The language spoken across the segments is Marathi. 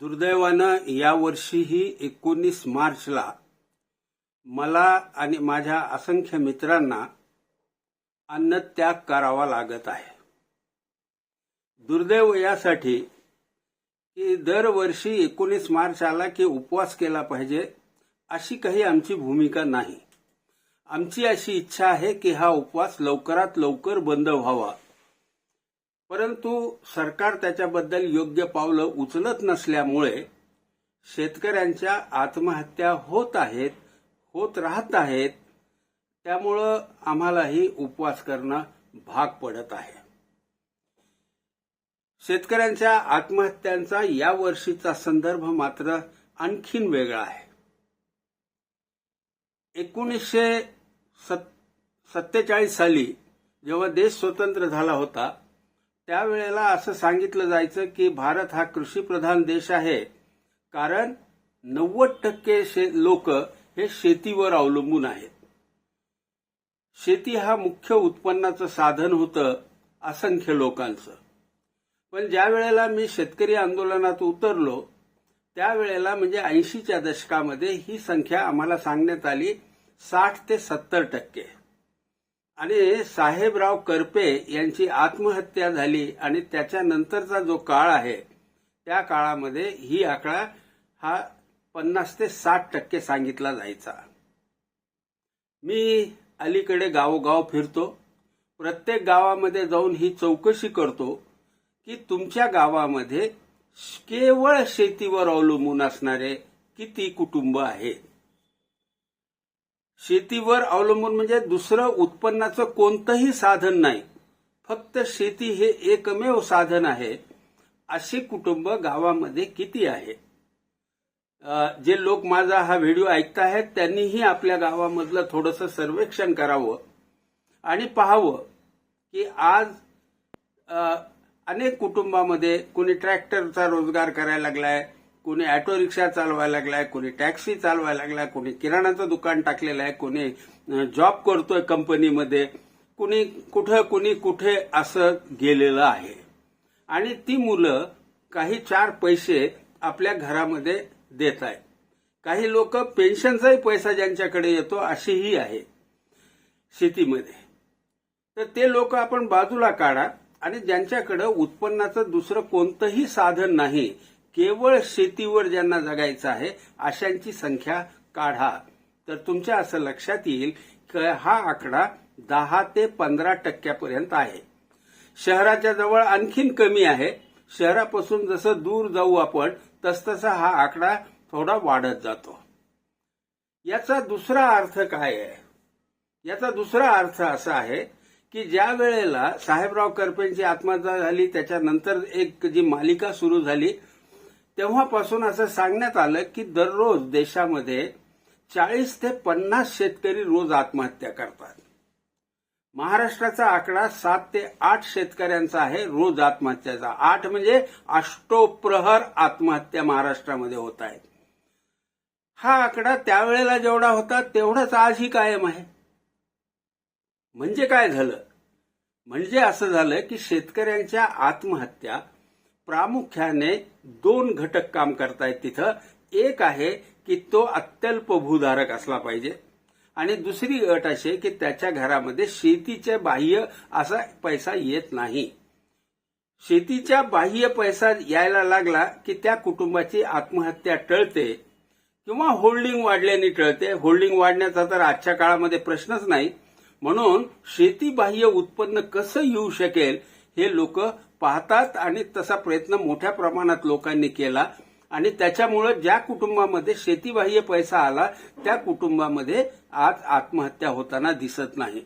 दुर्दैवानं यावर्षीही एकोणीस मार्चला मला आणि माझ्या असंख्य मित्रांना अन्नत्याग करावा लागत आहे. दुर्दैव यासाठी की दरवर्षी एकोणीस मार्च आला की उपवास केला पाहिजे अशी काही आमची भूमिका नाही. आमची अशी इच्छा आहे की हा उपवास लवकरात लवकर बंद व्हावा. परंतु सरकार त्याच्याबद्दल योग्य पावलं उचलत नसल्यामुळे शेतकऱ्यांच्या आत्महत्या होत आहेत होत राहत आहेत त्यामुळं आम्हालाही उपवास करणं भाग पडत आहे. शेतकऱ्यांच्या आत्महत्यांचा या वर्षीचा संदर्भ मात्र आणखीन वेगळा आहे. एकोणीसशे सत्तेचाळीस साली जेव्हा देश स्वतंत्र झाला होता त्यावेळेला असं सांगितलं जायचं की भारत हा कृषीप्रधान देश आहे. कारण नव्वद टक्के लोक हे शेतीवर अवलंबून आहेत. शेती हा मुख्य उत्पन्नाचं साधन होतं असंख्य लोकांचं. पण ज्या वेळेला मी शेतकरी आंदोलनात उतरलो त्यावेळेला म्हणजे ऐंशीच्या दशकामध्ये ही संख्या आम्हाला सांगण्यात आली साठ ते सत्तर टक्के. आणि साहेबराव करपे यांची आत्महत्या झाली आणि त्याच्यानंतरचा जो काळ आहे त्या काळामध्ये ही आकडा हा पन्नास ते साठ टक्के सांगितला जायचा. मी अलीकडे गावोगाव फिरतो. प्रत्येक गावामध्ये जाऊन ही चौकशी करतो की तुमच्या गावामध्ये केवळ शेतीवर अवलंबून असणारे किती कुटुंब आहेत? शेतीवर अवलंबून म्हणजे दुसरं उत्पन्नाचं कोणतंही साधन नाही. फक्त शेती हे एकमेव साधन आहे. अशी कुटुंब गावामध्ये किती आहे? जे लोक माझा हा व्हिडिओ ऐकताहेत त्यांनीही आपल्या गावामधलं थोडंसं सर्वेक्षण करावं आणि पाहावं की आज अनेक कुटुंबामध्ये कोणी ट्रॅक्टरचा रोजगार करायला लागलाय कोणी ऑटो रिक्षा चालवायला लागलाय कोणी टॅक्सी चालवायला लागलाय कोणी किराणाचं दुकान टाकलेलं आहे कोणी जॉब करतोय कंपनीमध्ये कुणी कुठं कुणी कुठे असं गेलेलं आहे. आणि ती मुलं काही चार पैसे आपल्या घरामध्ये देत आहेत. काही लोक पेन्शनचाही पैसा ज्यांच्याकडे येतो अशीही आहे शेतीमध्ये. तर ते लोक आपण बाजूला काढा आणि ज्यांच्याकडे उत्पन्नाचं दुसरं कोणतंही साधन नाही केवळ शेतीवर ज्यांना जगायचं आहे अशांची संख्या काढा. तर तुमच्या असं लक्षात येईल की हा आकडा दहा ते पंधरा टक्क्यापर्यंत आहे. शहराच्या जवळ आणखीन कमी आहे. शहरापासून जसं दूर जाऊ आपण तसतसा हा आकडा थोडा वाढत जातो. याचा दुसरा अर्थ काय आहे? याचा दुसरा अर्थ असा आहे की ज्या वेळेला साहेबराव करपेंची आत्महत्या झाली त्याच्यानंतर एक जी मालिका सुरू झाली तेव्हापासून असं सांगण्यात आलं की दररोज देशामध्ये चाळीस ते पन्नास शेतकरी रोज आत्महत्या करतात. महाराष्ट्राचा आकडा सात ते आठ शेतकऱ्यांचा आहे रोज आत्महत्याचा. आठ म्हणजे अष्टोप्रहर आत्महत्या महाराष्ट्रामध्ये होत आहेत. हा आकडा त्यावेळेला जेवढा होता तेवढाच आजही कायम आहे. म्हणजे काय झालं? म्हणजे असं झालं की शेतकऱ्यांच्या आत्महत्या प्रामुख्याने दोन घटक काम करतायत तिथं. एक आहे की तो अत्यल्प भूधारक असला पाहिजे. आणि दुसरी अट अशी की त्याच्या घरामध्ये शेतीच्या बाह्य असा पैसा येत नाही. शेतीच्या बाह्य पैसा यायला लागला की त्या कुटुंबाची आत्महत्या टळते किंवा होल्डिंग वाढल्याने टळते. होल्डिंग वाढण्याचा तर आजच्या काळामध्ये प्रश्नच नाही. म्हणून शेतीबाह्य उत्पन्न कसं येऊ शकेल हे लोक पाहतात आणि तसा प्रयत्न मोठ्या प्रमाणात लोकांनी केला. आणि त्याच्यामुळे ज्या कुटुंबामध्ये शेतीबाह्य पैसा आला त्या कुटुंबामध्ये आज आत्महत्या होताना दिसत नाही.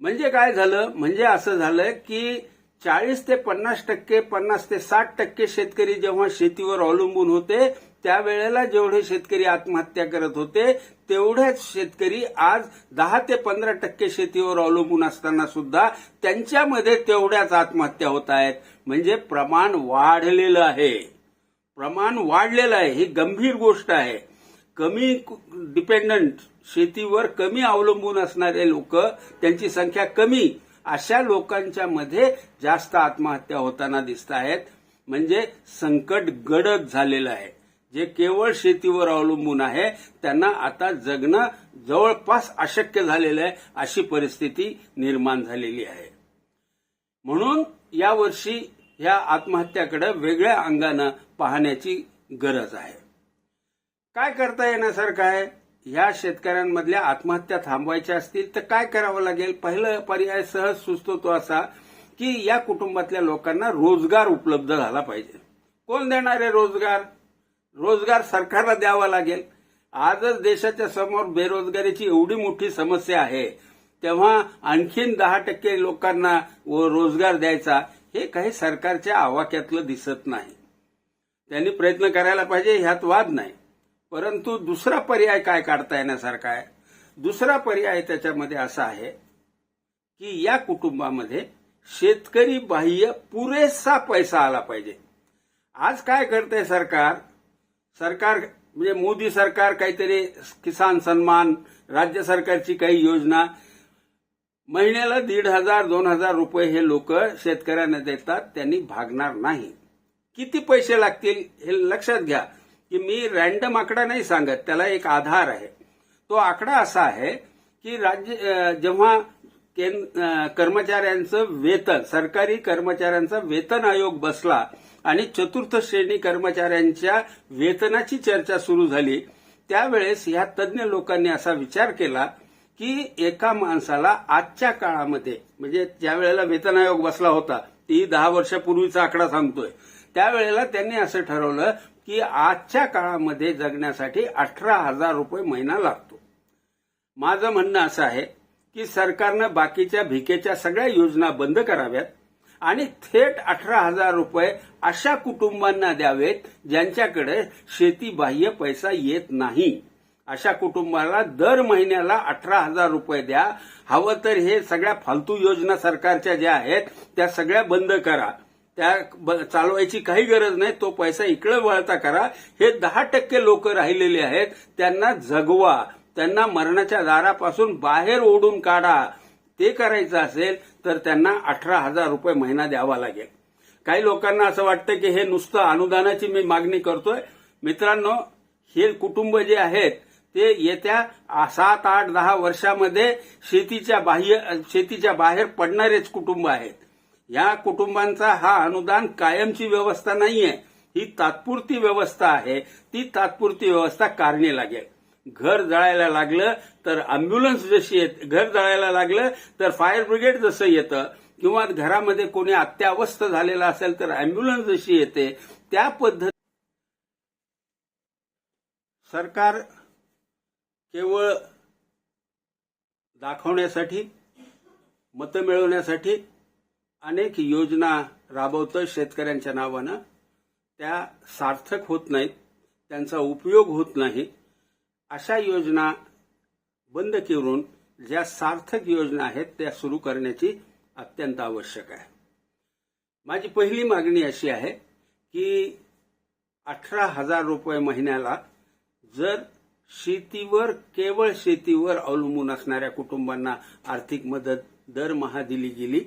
म्हणजे काय झालं? म्हणजे असं झालं की चाळीस ते पन्नास टक्के पन्नास ते साठ टक्के शेतकरी जेव्हा शेतीवर अवलंबून होते त्यावेळेला जेवढे शेतकरी आत्महत्या करत होते तेवढेच शेतकरी आज दहा ते पंधरा टक्के शेतीवर अवलंबून असताना सुद्धा त्यांच्यामध्ये तेवढ्याच आत्महत्या होत आहेत. म्हणजे प्रमाण वाढलेलं आहे. प्रमाण वाढलेलं आहे. ही गंभीर गोष्ट आहे. कमी डिपेंडंट शेतीवर कमी अवलंबून असणारे लोक त्यांची संख्या कमी अशा लोकांच्या मध्ये जास्त आत्महत्या होताना दिसत आहेत. म्हणजे संकट गडद झालेलं आहे. जे केवळ शेतीवर अवलंबून आहे त्यांना आता जगणं जवळपास अशक्य झालेलं आहे अशी परिस्थिती निर्माण झालेली आहे. म्हणून यावर्षी या आत्महत्याकडे वेगळ्या अंगानं पाहण्याची गरज आहे. काय करता येण्यासारखं आहे? ह्या शेतकऱ्यांमधल्या आत्महत्या थांबवायच्या असतील तर काय करावं लागेल? पहिलं पर्याय सहज सुचतो तो असा की या कुटुंबातल्या लोकांना रोजगार उपलब्ध झाला पाहिजे. कोण देणारे रोजगार? रोजगार सरकारला द्यावा लागेल. आजच देशाच्या समोर बेरोजगारीची एवढी मोठी समस्या आहे. तेव्हा आणखीन दहा टक्के लोकांना व रोजगार द्यायचा हे काही सरकारच्या आवाक्यातलं दिसत नाही. त्यांनी प्रयत्न करायला पाहिजे ह्यात वाद नाही. परंतु दुसरा पर्याय काय काढता येण्यासारखा आहे? दुसरा पर्याय त्याच्यामध्ये असा आहे की या कुटुंबामध्ये शेतकरी बाह्य पुरेसा पैसा आला पाहिजे. आज काय करतंय सरकार? सरकार म्हणजे मोदी सरकार काहीतरी किसान सन्मान राज्य सरकारची काही योजना महिन्याला दीड हजार दोन हजार रुपये हे लोक शेतकऱ्यांना देतात त्यांनी भागणार नाही. किती पैसे लागतील हे लक्षात घ्या की मी रॅन्डम आकडा नाही सांगत त्याला एक आधार आहे. तो आकडा असा आहे की राज्य जेव्हा कर्मचाऱ्यांचं वेतन सरकारी कर्मचाऱ्यांचा वेतन आयोग बसला आणि चतुर्थ श्रेणी कर्मचाऱ्यांच्या वेतनाची चर्चा सुरू झाली. त्यावेळेस ह्या तज्ज्ञ लोकांनी असा विचार केला की एका माणसाला आजच्या काळामध्ये म्हणजे ज्या वेळेला वेतन आयोग बसला होता ती दहा वर्षापूर्वीचा आकडा सांगतोय. त्यावेळेला त्यांनी असं ठरवलं की आजच्या काळामध्ये जगण्यासाठी अठरा हजार रुपये महिना लागतो. माझं म्हणणं असं आहे की सरकारनं बाकीच्या भिकेच्या सगळ्या योजना बंद कराव्यात. आणि थेट अठरा हजार रुपये अशा कुटुंबांना द्यावेत ज्यांच्याकडे शेतीबाह्य पैसा येत नाही. अशा कुटुंबाला दर महिन्याला अठरा हजार रुपये द्या. हवं तर हे सगळ्या फालतू योजना सरकारच्या ज्या आहेत त्या सगळ्या बंद करा. त्या ब- चालवायची काही गरज नाही तो पैसा इकडे वळता करा. हे दहा टक्के लोक राहिलेले आहेत त्यांना जगवा. त्यांना मरणाच्या दारापासून बाहेर ओढून काढा. ते करायचं असेल तर त्यांना अठरा हजार रुपये महिना द्यावा लागेल. काही लोकांना असं वाटतं की हे नुसतं अनुदानाची मी मागणी करतोय. मित्रांनो हे कुटुंब जे आहेत ते येत्या सात आठ दहा वर्षामध्ये शेतीच्या बाह्य शेतीच्या बाहेर पडणारेच कुटुंब आहेत. या कुटुंबांचा हा अनुदान कायमची व्यवस्था नाहीये. ही तात्पुरती व्यवस्था आहे. ती तात्पुरती व्यवस्था कारणी लागेल घर जळायला लागलं तर अँब्युलन्स जशी येत घर जळायला लागलं तर फायर ब्रिगेड जसं येतं किंवा घरामध्ये कोणी अत्यावस्थ झालेला असेल तर अँब्युलन्स जशी येते त्या पद्धती सरकार केवळ दाखवण्यासाठी मतं मिळवण्यासाठी अनेक योजना राबवतं शेतकऱ्यांच्या नावानं. त्या सार्थक होत नाहीत त्यांचा उपयोग होत नाही. अशा योजना बंद करून ज्या सार्थक योजना आहेत त्या सुरू करण्याची अत्यंत आवश्यक आहे. माझी पहिली मागणी अशी आहे की अठरा हजार रुपये महिन्याला जर शेतीवर केवळ शेतीवर अवलंबून असणाऱ्या कुटुंबांना आर्थिक मदत दरमहा दिली गेली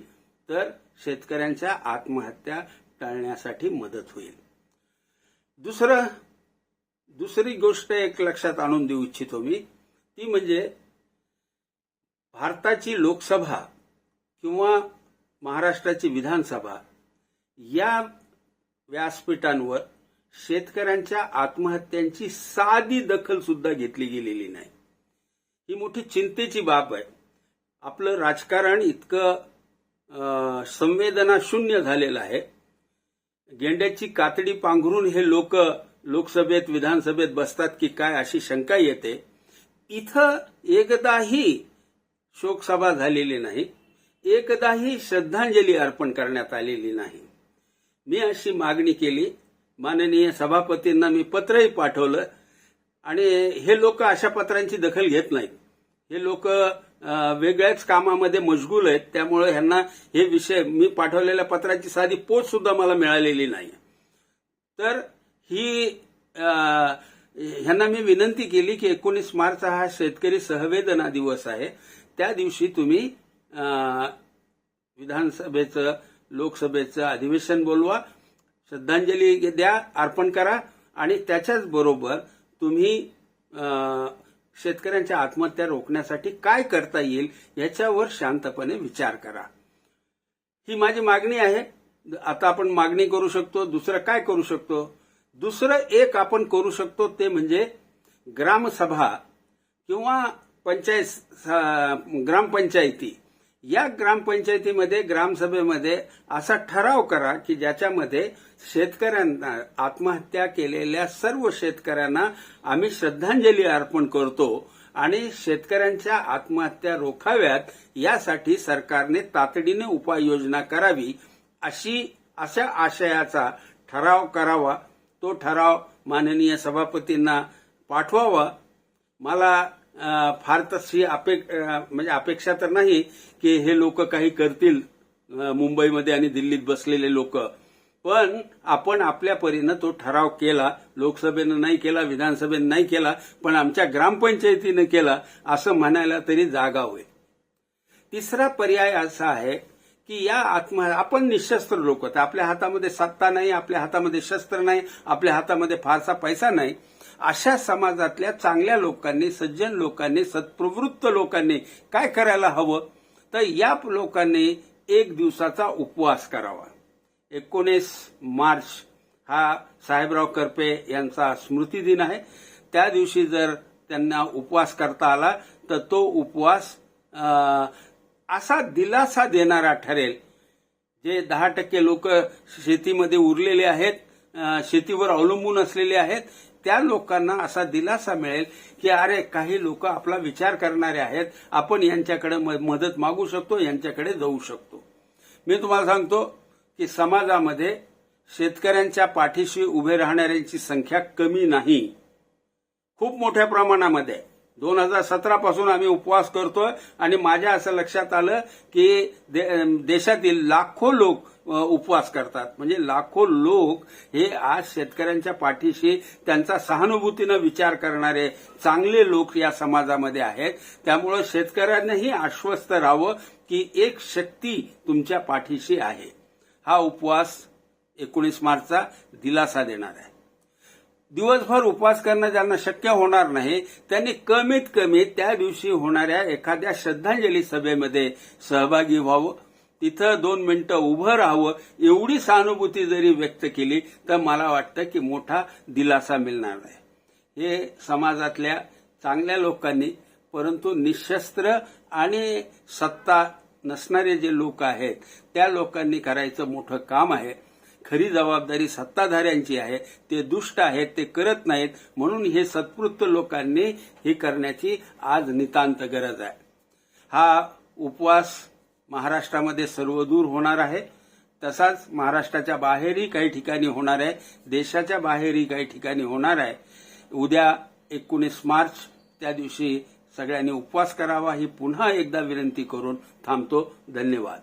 तर शेतकऱ्यांच्या आत्महत्या टाळण्यासाठी मदत होईल. दुसरं दुसरी गोष्ट एक लक्षात आणून देऊ इच्छितो मी. ती म्हणजे भारताची लोकसभा किंवा महाराष्ट्राची विधानसभा या व्यासपीठांवर शेतकऱ्यांच्या आत्महत्यांची साधी दखल सुद्धा घेतली गेलेली नाही. ही मोठी चिंतेची बाब आहे. आपलं राजकारण इतकं संवेदना शून्य झालेलं आहे. गेंड्याची कातडी पांघरून हे लोक लोकसभेत विधानसभेत बसतात की काय अशी शंका येते. इथं एकदाही शोकसभा झालेली नाही. एकदाही श्रद्धांजली अर्पण करण्यात आलेली नाही. मी अशी मागणी केली. माननीय सभापतींना मी पत्रही पाठवलं. आणि हे लोक अशा पत्रांची दखल घेत नाहीत. हे लोक वेगळ्याच कामामध्ये मशगूल आहेत. त्यामुळे ह्यांना हे विषय मी पाठवलेल्या पत्राची साधी पोच सुद्धा मला मिळालेली नाही. तर ही ह्यांना मी विनंती केली की एकोणीस मार्च हा शेतकरी सहवेदना दिवस आहे. त्या दिवशी तुम्ही विधानसभेचं लोकसभेचं अधिवेशन बोलवा श्रद्धांजली द्या अर्पण करा आणि त्याच्याच बरोबर तुम्ही शेतकऱ्यांच्या आत्महत्या रोखण्यासाठी काय करता येईल याच्यावर शांतपणे विचार करा. ही माझी मागणी आहे. आता आपण मागणी करू शकतो दुसरं काय करू शकतो? दुसरं एक आपण करू शकतो ते म्हणजे ग्रामसभा किंवा पंचायत स- ग्रामपंचायती. या ग्रामपंचायतीमध्ये ग्रामसभेमध्ये असा ठराव करा की ज्याच्यामध्ये शेतकऱ्यांना आत्महत्या केलेल्या सर्व शेतकऱ्यांना आम्ही श्रद्धांजली अर्पण करतो आणि शेतकऱ्यांच्या आत्महत्या रोखाव्यात यासाठी सरकारने तातडीने उपाययोजना करावी अशी अशा आशयाचा ठराव करावा तो ठराव माननीय सभापतींना पाठवावा. मला फार तशी अपेक म्हणजे अपेक्षा तर नाही की हे लोक काही करतील मुंबईमध्ये आणि दिल्लीत बसलेले लोक. पण आपण आपल्या परीनं तो ठराव केला लोकसभेनं नाही केला विधानसभेनं नाही केला पण आमच्या ग्रामपंचायतीनं केला असं म्हणायला तरी जागा होईल तिसरा पर्याय असा आहे की या आत्म आपण निशस्त्र लोक आहोत. आपल्या हातामध्ये सत्ता नाही आपल्या हातामध्ये शस्त्र नाही आपल्या हातामध्ये फारसा पैसा नाही. अशा समाजातल्या चांगल्या लोकांनी सज्जन लोकांनी सत्प्रवृत्त लोकांनी काय करायला हवं? तर या लोकांनी एक दिवसाचा उपवास करावा. एकोणीस मार्च हा साहेबराव करपे यांचा स्मृती दिन आहे. त्या दिवशी जर त्यांना उपवास करता आला तर तो उपवास असा दिलासा देणारा ठरेल. जे दहा टक्के लोक शेतीमध्ये उरलेले आहेत शेतीवर अवलंबून असलेले आहेत त्या लोकांना असा दिलासा मिळेल की अरे काही लोक आपला विचार करणारे आहेत. आपण यांच्याकडे म- मदत मागू शकतो यांच्याकडे जाऊ शकतो. मी तुम्हाला सांगतो की समाजामध्ये शेतकऱ्यांच्या पाठीशी उभे राहणाऱ्यांची संख्या कमी नाही. खूप मोठ्या प्रमाणामध्ये. दोन हजार सतरा पासून आम्ही उपवास करतोय आणि माझ्या असं लक्षात आलं की दे- देशातील लाखो लोक उपवास करतात. म्हणजे लाखो लोक हे आज शेतकऱ्यांच्या पाठीशी त्यांचा सहानुभूतीनं विचार करणारे चांगले लोक या समाजामध्ये आहेत. त्यामुळं शेतकऱ्यांनाही आश्वस्त राहावं की एक शक्ती तुमच्या पाठीशी आहे. हा उपवास एकोणीस मार्चचा दिलासा देणार आहे. दिवसभर उपवास करणं ज्यांना शक्य होणार नाही त्यांनी कमीत कमी त्या दिवशी होणाऱ्या एखाद्या श्रद्धांजली सभेमध्ये सहभागी व्हावं. तिथं दोन मिनिटं उभं राहावं एवढी सहानुभूती जरी व्यक्त केली तर मला वाटतं की मोठा दिलासा मिळणार आहे हे समाजातल्या चांगल्या लोकांनी परंतु निशस्त्र आणि सत्ता नसणारे जे लोक आहेत त्या लोकांनी करायचं मोठं काम आहे. खरी जबाबदारी सत्ताधाऱ्यांची आहे ते दुष्ट आहेत ते करत नाहीत म्हणून हे सत्कृत लोकांनी हे करण्याची आज नितांत गरज आहे. हा उपवास महाराष्ट्रामध्ये सर्वदूर होणार आहे. तसाच महाराष्ट्राच्या बाहेरही काही ठिकाणी होणार आहे. देशाच्या बाहेरही काही ठिकाणी होणार आहे. उद्या एकोणीस मार्च त्या दिवशी सगळ्यांनी उपवास करावा ही पुन्हा एकदा विनंती करून थांबतो. धन्यवाद.